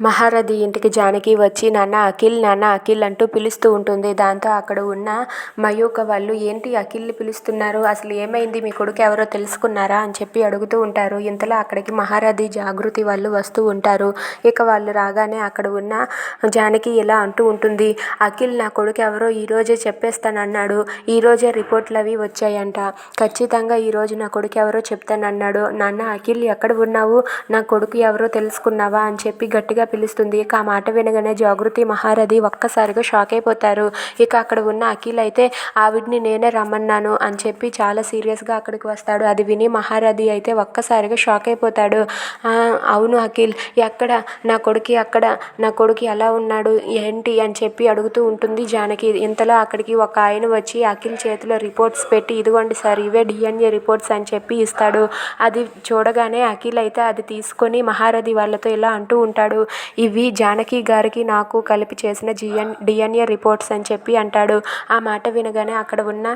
మహారథి ఇంటికి జానకి వచ్చి నాన్న అఖిల్ నాన్న అఖిల్ అంటూ పిలుస్తూ ఉంటుంది. దాంతో అక్కడ ఉన్న మయూక వాళ్ళు ఏంటి అఖిల్ని పిలుస్తున్నారు? అసలు ఏమైంది? మీ కొడుకు ఎవరో తెలుసుకున్నారా? అని చెప్పి అడుగుతూ ఉంటారు. ఇంతలో అక్కడికి మహారథి జాగృతి వాళ్ళు వస్తూ ఉంటారు. ఇక వాళ్ళు రాగానే అక్కడ ఉన్న జానకి ఇలా అంటూ ఉంటుంది అఖిల్ నా కొడుకు ఎవరో ఈరోజే చెప్పేస్తానన్నాడు. ఈరోజే రిపోర్ట్లు అవి వచ్చాయంట. ఖచ్చితంగా ఈరోజు నా కొడుకు ఎవరో చెప్తానన్నాడు. నాన్న అఖిల్ ఎక్కడ ఉన్నావు? నా కొడుకు ఎవరో తెలుసుకున్నావా? అని చెప్పి గట్టిగా పిలుస్తుంది. ఇక ఆ మాట వినగానే జాగృతి మహారథి ఒక్కసారిగా షాక్ అయిపోతారు. ఇక అక్కడ ఉన్న అఖిల్ అయితే ఆవిడ్ని నేనే రమ్మన్నాను అని చెప్పి చాలా సీరియస్గా అక్కడికి వస్తాడు. అది విని మహారథి అయితే ఒక్కసారిగా షాక్ అయిపోతాడు. అవును అఖిల్ ఎక్కడ నా కొడుకు అక్కడ నా కొడుకు ఎలా ఉన్నాడు ఏంటి? అని చెప్పి అడుగుతూ ఉంటుంది జానకి. ఇంతలో అక్కడికి ఒక ఆయన వచ్చి అఖిల్ చేతిలో రిపోర్ట్స్ పెట్టి ఇదిగోండి సార్ ఇవే డిఎన్ఏ రిపోర్ట్స్ అని చెప్పి ఇస్తాడు. అది చూడగానే అఖిల్ అయితే అది తీసుకొని మహారథి వాళ్ళతో ఇలా అంటూ ఉంటాడు. ఇవి జానకి గారికి నాకు కలిపి చేసిన జిఎన్ డిఎన్ఏ రిపోర్ట్స్ అని చెప్పి అంటాడు. ఆ మాట వినగానే అక్కడ ఉన్న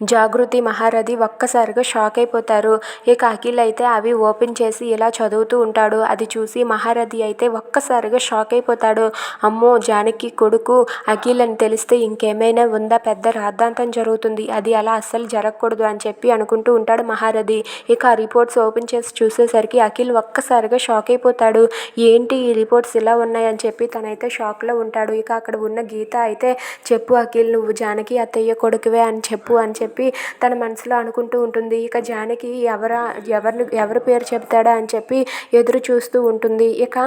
జాగృతి మహారథి ఒక్కసారిగా షాక్ అయిపోతారు. ఇక అఖిల్ అయితే అవి ఓపెన్ చేసి ఇలా చదువుతూ ఉంటాడు. అది చూసి మహారథి అయితే ఒక్కసారిగా షాక్ అయిపోతాడు. అమ్మో జానకి కొడుకు అఖిల్ అని తెలిస్తే ఇంకేమైనా ఉందా? పెద్ద రాద్ధాంతం జరుగుతుంది. అది అలా అస్సలు జరగకూడదు అని చెప్పి అనుకుంటూ ఉంటాడు మహారథి. ఇక ఆ రిపోర్ట్స్ ఓపెన్ చేసి చూసేసరికి అఖిల్ ఒక్కసారిగా షాక్ అయిపోతాడు. ఏంటి ఈ రిపోర్ట్స్ ఇలా ఉన్నాయని చెప్పి తనైతే షాక్లో ఉంటాడు. ఇక అక్కడ ఉన్న గీత అయితే చెప్పు అఖిల్ నువ్వు జానకి అత్తయ్య కొడుకువే అని చెప్పు అని చెప్పి తన మనసులో అనుకుంటూ ఉంటుంది. ఇక జానకి ఎవరా ఎవరిని ఎవరి పేరు చెప్తాడా అని చెప్పి ఎదురు చూస్తూ ఉంటుంది. ఇక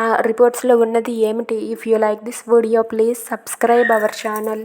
ఆ రిపోర్ట్స్లో ఉన్నది ఏమిటి? If you like this video please subscribe our channel